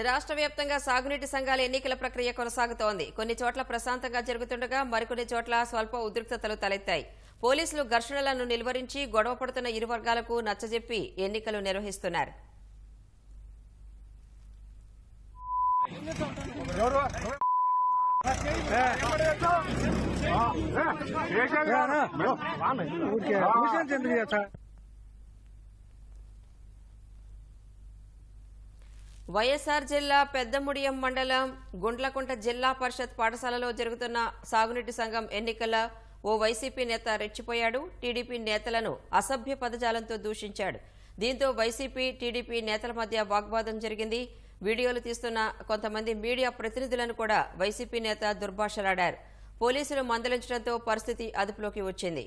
రాష్ట్ర వ్యాప్తంగా సాగునీటి సంఘాల ఎన్నికల ప్రక్రియ కొనసాగుతోంది కొన్ని చోట్ల ప్రశాంతంగా జరుగుతుండగా మరికొన్ని చోట్ల స్వల్ప ఉద్రిక్తతలు తలెత్తాయి పోలీసులు ఘర్షణలను నిలువరించి గొడవ పడుతున్న ఇరు వర్గాలకు నచ్చజెప్పి ఎన్నికలు నిర్వహిస్తున్నారు వైఎస్ఆర్ జిల్లా పెద్దముడియం మండలం గుండ్లకుంట జిల్లా పరిషత్ పాఠశాలలో జరుగుతున్న సాగునీటి సంఘం ఎన్నికల ఓ వైసీపీ నేత రెచ్చిపోయాడు. టీడీపీ నేతలను అసభ్య పదజాలంతో దూషించాడు. దీంతో వైసీపీ టీడీపీ నేతల మధ్య వాగ్వాదం జరిగింది. వీడియోలు తీస్తున్న కొంతమంది మీడియా ప్రతినిధులను కూడా వైసీపీ నేత దుర్భాషలాడారు. పోలీసులు మందలించడంతో పరిస్థితి అదుపులోకి వచ్చింది.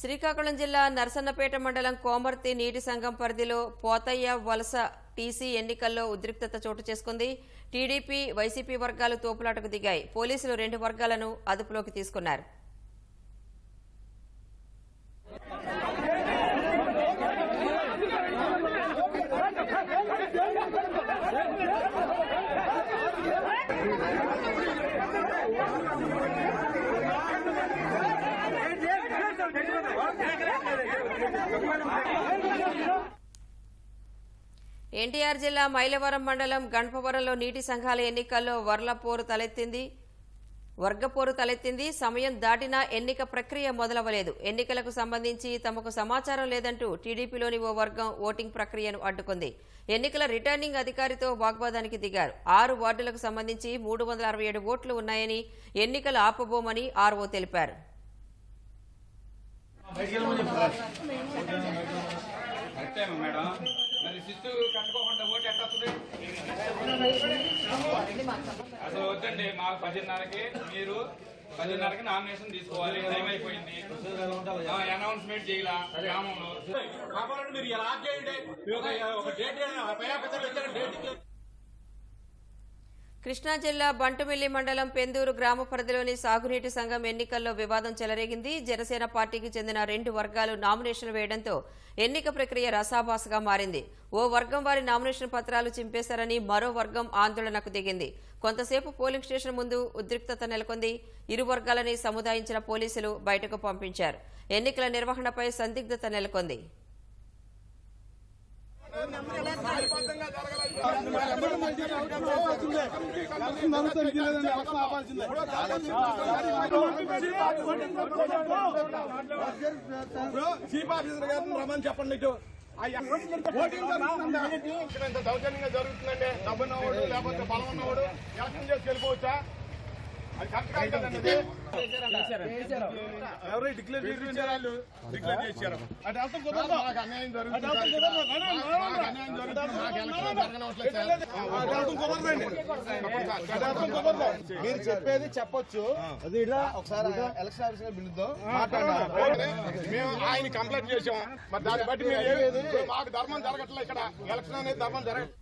శ్రీకాకుళం జిల్లా నరసన్నపేట మండలం కోమర్తి నీటి సంఘం పరిధిలో పోతయ్య వలస టీసీ ఎన్నికల్లో ఉద్రిక్తత చోటు చేసుకుంది. టీడీపీ వైసీపీ వర్గాలు తోపులాటకు దిగాయి. పోలీసులు రెండు వర్గాలను అదుపులోకి తీసుకున్నారు. ఎన్టీఆర్ జిల్లా మైలవరం మండలం గణపవరంలో నీటి సంఘాల ఎన్నికల్లో వర్లపోరు తలెత్తింది. వర్గపోరు తలెత్తింది. సమయం దాటినా ఎన్నిక ప్రక్రియ మొదలవలేదు ఎన్నికలకు సంబంధించి తమకు సమాచారం లేదంటూ టీడీపీలోని ఓ వర్గం ఓటింగ్ ప్రక్రియను అడ్డుకుంది. ఎన్నికల రిటర్నింగ్ అధికారితో వాగ్వాదానికి దిగారు. ఆరు వార్డులకు సంబంధించి మూడు వందల అరవై ఏడు ఓట్లు ఉన్నాయని ఎన్నికలు ఆపబోమని ఆర్ఓ తెలిపారు. కరెక్టే మేడం. మరి శిస్తు కట్టుకోకుండా ఓటు ఎట్ట వస్తుంది? అసలు వద్దండి మాకు పదిన్నరకి మీరు పదిన్నరకి నామినేషన్ తీసుకోవాలి టైం అయిపోయింది. అనౌన్స్మెంట్ చేయాలా గ్రామంలో. కావాలంటే మీరు ఎలా చేయండి మీరు ఒక- డేట్ పేపర్ డేట్ కృష్ణా జిల్లా బంటుమిల్లి మండలం పెందూరు గ్రామ పరిధిలోని సాగునీటి సంఘం ఎన్నికల్లో వివాదం చెలరేగింది. జనసేన పార్టీకి చెందిన రెండు వర్గాలు నామినేషన్ వేయడంతో ఎన్నిక ప్రక్రియ రసాభాసగా మారింది. ఓ వర్గం వారి నామినేషన్ పత్రాలు చింపేశారని మరో వర్గం ఆందోళనకు దిగింది. కొంతసేపు పోలింగ్ స్టేషన్ ముందు ఉద్రిక్తత నెలకొంది. ఇరు వర్గాలని సముదాయించిన పోలీసులు బయటకు పంపించారు. ఎన్నికల నిర్వహణపై సందిగ్ధత నెలకొంది. చీఫ్ ఆఫీసర్ గారిని రమ్మని చెప్పండి ఇటు దౌర్జన్యంగా జరుగుతుందండి డబ్బున్నవాడు లేకపోతే బలం ఉన్నవాడు ఎలక్షన్ చేసి వెళ్ళిపోవచ్చా ఎవరు డిక్లేర్ చేశారు డిక్లేర్ చేశారు. కుదరదు అన్యాయం జరుగుతుంది మీరు చెప్పేది చెప్పొచ్చు. ఒకసారి ఎలక్షన్ ఆఫీసర్ పిలుద్దాం మాట్లాడాలి మేము ఆయన కంప్లైంట్ చేసాం మరి దాన్ని బట్టి మీరు ఏమి- మాకు ధర్మం జరగట్లేదు ఇక్కడ. ఎలక్షన్ అనేది ధర్మం జరగట్లేదు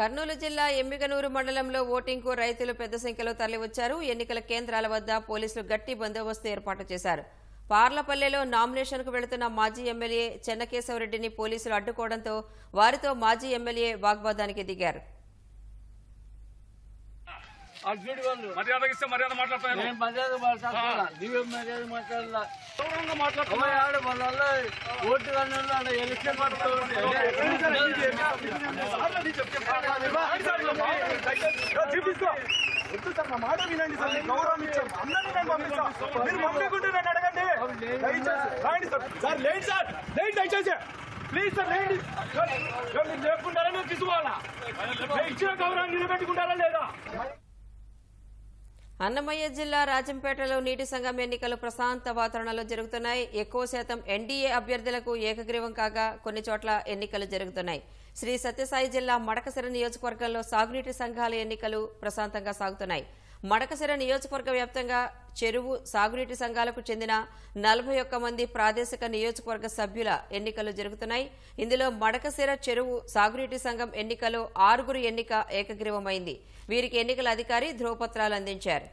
కర్నూలు జిల్లా ఎమ్మిగనూరు మండలంలో ఓటింగ్కు రైతులు పెద్ద సంఖ్యలో తరలివచ్చారు. ఎన్నికల కేంద్రాల వద్ద పోలీసులు గట్టి బందోబస్తు ఏర్పాటు చేశారు. పార్లపల్లెలో నామినేషన్కు వెళుతున్న మాజీ ఎమ్మెల్యే చెన్నకేశవరెడ్డిని పోలీసులు అడ్డుకోవడంతో వారితో మాజీ ఎమ్మెల్యే వాగ్వాదానికి దిగారు. మర్యాద ఇస్తే మర్యాద మాట్లాడతాను నేను మర్యాద మాట్లాడుతున్నా నీవే మర్యాద మాట్లాడాల అమ్మాయి ఆడ వాళ్ళ ఓటు కానీ ఎలక్షన్ వద్దు సార్ నా మాట వినండి సార్ మీకు గౌరవం ఇచ్చాం అందరినీ నేను పంపిస్తాం మీరు పంపించుకుంటే నన్ను అడగండి దయచేసి రాండి సార్ సార్ లేండి సార్ లేండి దయచేసి ప్లీజ్ సార్ లేండి నేను తీసుకోవాలా ఇచ్చిన గౌరవం నిలబెట్టుకుంటారా లేదా అన్నమయ్య జిల్లా రాజంపేటలో నీటి సంఘం ఎన్నికలు ప్రశాంత వాతావరణంలో జరుగుతున్నాయి. ఎక్కువ శాతం ఎన్డీఏ అభ్యర్థులకు ఏకగ్రీవం కాగా కొన్ని చోట్ల ఎన్నికలు జరుగుతున్నాయి. శ్రీ సత్యసాయి జిల్లా మడకసిర నియోజకవర్గంలో సాగునీటి సంఘాల ఎన్నికలు ప్రశాంతంగా సాగుతున్నాయి. మడకసిర నియోజకవర్గ వ్యాప్తంగా చెరువు సాగునీటి సంఘాలకు చెందిన నలభై ఒక్క మంది ప్రాదేశిక నియోజకవర్గ సభ్యుల ఎన్నికలు జరుగుతున్నాయి. ఇందులో మడకసిర చెరువు సాగునీటి సంఘం ఎన్నికలో ఆరుగురు ఎన్నిక ఏకగ్రీవమైంది. వీరికి ఎన్నికల అధికారి ధ్రువపత్రాలు అందించారు.